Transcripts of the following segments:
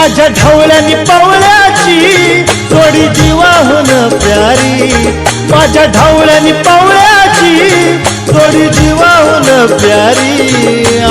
माझ्या ढवळ्यानी पावळ्याची थोडी जीवाहून प्यारी. माझ्या ढवळ्यानी पावळ्याची थोडी जीवाहून प्यारी.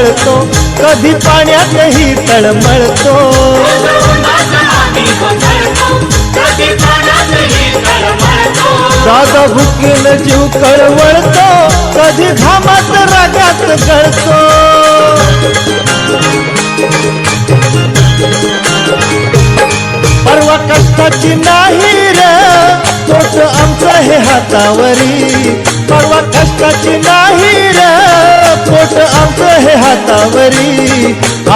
ढळतो कधी पाण्यातही तळमळतो. दादा भुकेन जीव कळवळतो कधी घामात रागात गळतो. परवा कष्टाची नाही रे तोच आमचं हे हातावरी. परवा कष्टाची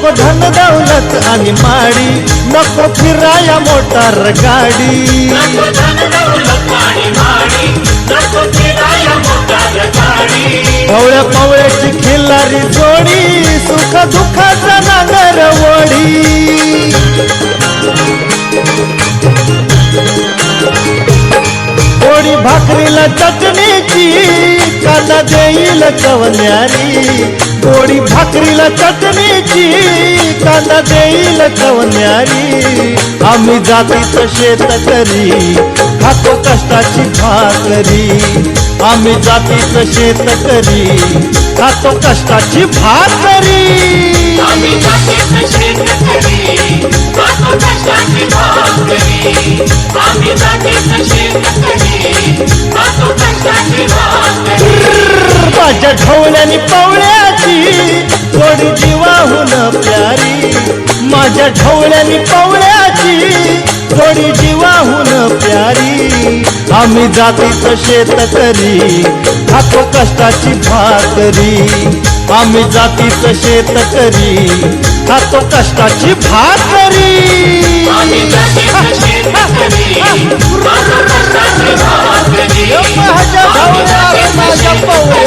नको धन दौलत आणि माडी नको फिराया मोटार गाडी. पवळ्या पवळ्याची खिल्लारी जोडी सुख दुःखाचा नागर वडी पोळी भाकरीला चटणीची कांदा देईल कवन्यारी पोळी भाकरीला चटणीची कांदा देईल कवन्यारी. आम्ही जातीचं शेतकरी खातो कष्टाची भाकरी. आम्ही जातीचं शेतकरी खातो कष्टाची भाकरी. आम्ही जातीचं शेतकरी खातो कष्टाची भाकरी. आम्ही जातीचं शेतकरी खातो कष्टाची भाकरी. माझ्या ढवळ्यानी पवळ्याची माझ्या ठवळ्यानी पवळ्याची थोडी जीवाहून प्यारी. आम्ही जातीच शेत करी खाप कष्टाची भाकरी. आम्ही जातीच शेत करी खातो कष्टाची भाकरी. तरी माझ्या पवळ्या